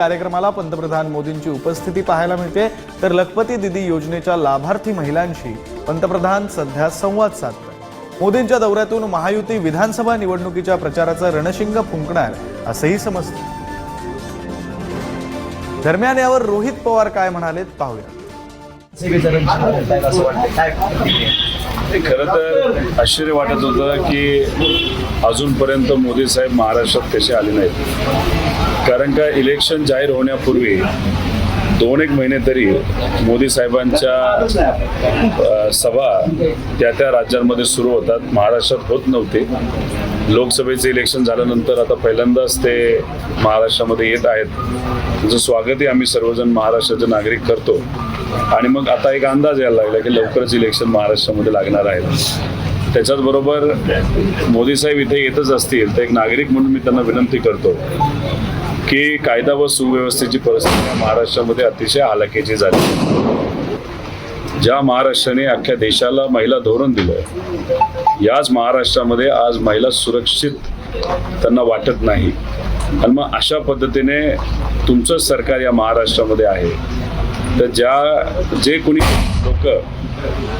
कार्यक्रमाला पंतप्रधान मोदींची उपस्थिती पाहायला मिळते. तर लखपती दिदी योजनेच्या लाभार्थी महिलांशी पंतप्रधान सध्या संवाद साधतात. मोदींच्या दौऱ्यातून महायुती विधानसभा निवडणुकीच्या प्रचाराचं रणशिंग फुंकणार असंही समजतं. दरम्यान यावर रोहित पवार काय म्हणालेत पाहूया. खरं तर आश्चर्य वाटत होतं की अजूनपर्यंत मोदी साहेब महाराष्ट्रात कसे आले नाहीत. कारण का इलेक्शन जाहीर होण्यापूर्वी दोन एक महिने तरी मोदी साहेबांच्या सभा त्या त्या राज्यांमध्ये सुरू होतात. महाराष्ट्रात होत नव्हते. लोकसभेचे इलेक्शन झाल्यानंतर आता पहिल्यांदाच ते महाराष्ट्रामध्ये येत आहेत. त्याचं स्वागतही आम्ही सर्वजण महाराष्ट्राचे नागरिक करतो. आणि मग आता एक अंदाज यायला लागला की लवकरच इलेक्शन महाराष्ट्रामध्ये लागणार आहे त्याच्याच बरोबर मोदी साहेब इथे येतच असतील तर एक नागरिक म्हणून मी त्यांना विनंती करतो की कायदा व सुव्यवस्थेची परिस्थिती महाराष्ट्रामध्ये अतिशय हालाकीची झाली. ज्या महाराष्ट्राने अख्ख्या देशाला महिला धोरण दिलं याच महाराष्ट्रामध्ये आज महिला सुरक्षित त्यांना वाटत नाही. आणि मग अशा पद्धतीने तुमचं सरकार या महाराष्ट्रामध्ये आहे. तर ज्या जे कोणी लोक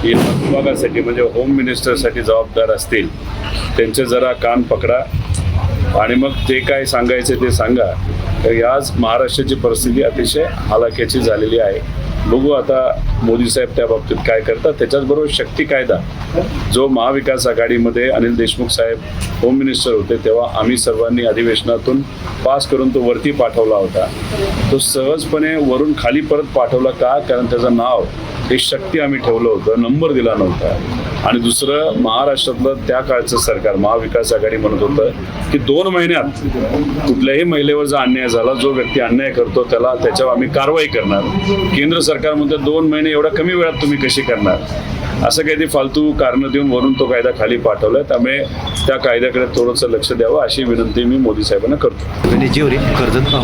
या विभागासाठी म्हणजे होम मिनिस्टरसाठी जबाबदार असतील त्यांचे जरा कान पकडा. आणि मग ते काय सांगायचे ते सांगा. तर याच महाराष्ट्राची परिस्थिती अतिशय हालाक्याची झालेली आहे. बघू आता मोदी साहेब त्या बाबतीत काय करतात. त्याच्याचबरोबर शक्ती कायदा. जो महाविकास आघाडीमध्ये अनिल देशमुख साहेब होम मिनिस्टर होते तेव्हा आम्ही सर्वांनी अधिवेशनातून पास करून तो वरती पाठवला होता. तो सहजपणे वरून खाली परत पाठवला का? कारण त्याचं नाव हे शक्ती आम्ही ठेवलं होतं नंबर दिला नव्हता. आणि दुसरं महाराष्ट्रातलं त्या काळचं सरकार महाविकास आघाडी म्हणत होतं की दोन महिन्यात कुठल्याही महिलेवर जर अन्याय झाला जो व्यक्ती अन्याय करतो त्याला त्याच्यावर आम्ही कारवाई करणार. केंद्र सरकार म्हणतं दोन महिने एवढ्या कमी वेळात तुम्ही कशी करणार? असं काही ते फालतू कारणं देऊन वरून तो कायदा खाली पाठवलाय. त्यामुळे त्या कायद्याकडे थोडंसं लक्ष द्यावं अशी विनंती मी मोदी साहेबांना करतो. कर्जत